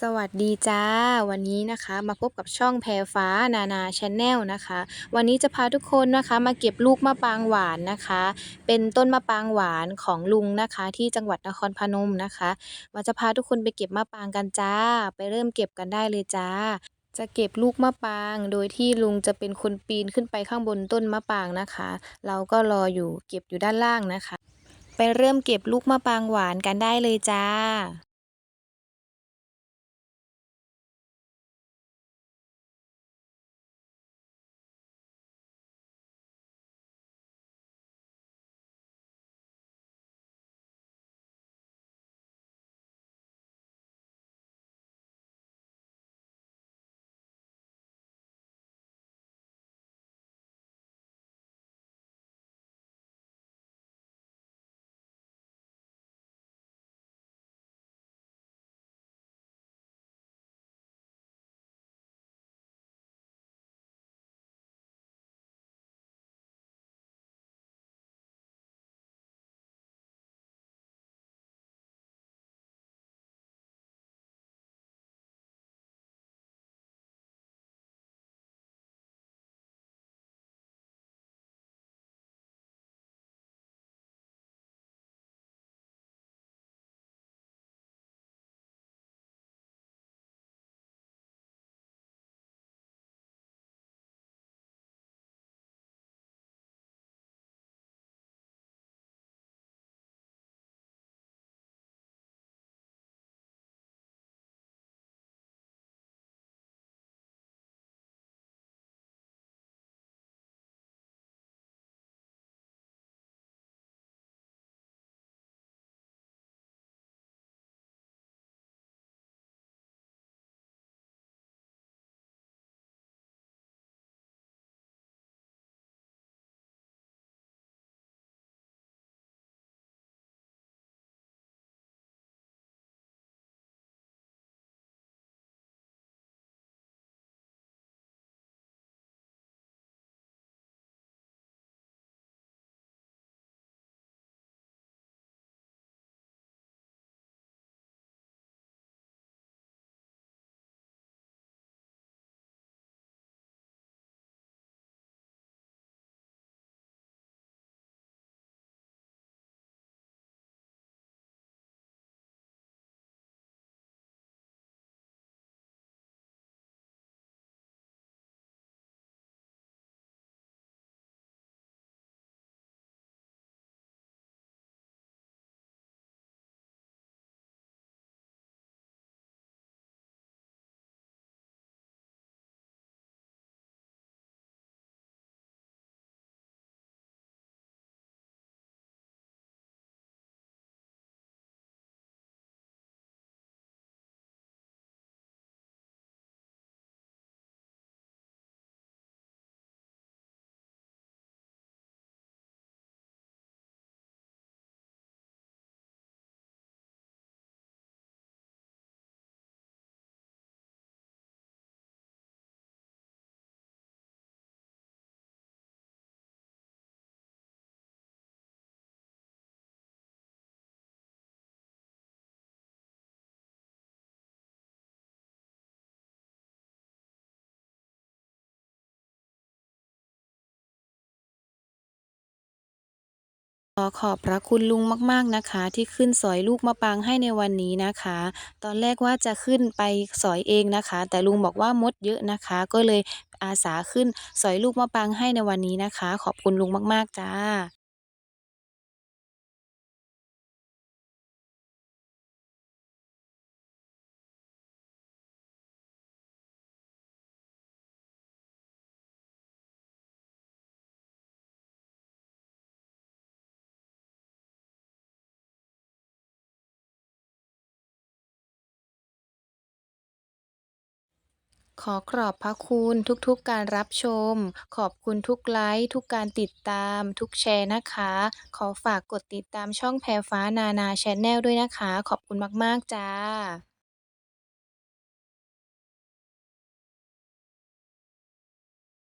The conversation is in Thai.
สวัสดีจ้า วันนี้นะคะมาพบกับช่องแพรฟ้านานาชาแนลนะคะ วันนี้จะพาทุกคนนะคะมาเก็บลูกมะปางหวานนะคะ เป็นต้นมะปางหวานของลุงนะคะ ที่จังหวัดนครพนมนะคะว่าจะพาทุกคนไปเก็บมะปางกันจ้า ไปเริ่มเก็บกันได้เลยจ้า จะเก็บลูกมะปาง โดยที่ลุงจะเป็นคนปีนขึ้นไปข้างบนต้นมะปางนะคะ เราก็รออยู่เก็บอยู่ด้านล่างนะคะ ไปเริ่มเก็บลูกมะปางหวานกันได้เลยจ้า ขอขอบพระคุณลุงมากๆนะคะ ที่ขึ้นสอยลูกมะปางให้ในวันนี้นะคะ ตอนแรกว่าจะขึ้นไปสอยเองนะคะ แต่ลุงบอกว่ามดเยอะนะคะ ก็เลยอาสาขึ้นสอยลูกมะปางให้ในวันนี้นะคะ ขอบคุณลุงมากๆจ้า ขอขอบพระคุณทุกๆการรับชม ขอบคุณทุกไลค์ทุกการติดตาม ทุกแชร์นะคะ ขอฝากกดติดตามช่องแพรฟ้านานาแชนแนลด้วยนะคะ ขอบคุณมากๆจ้า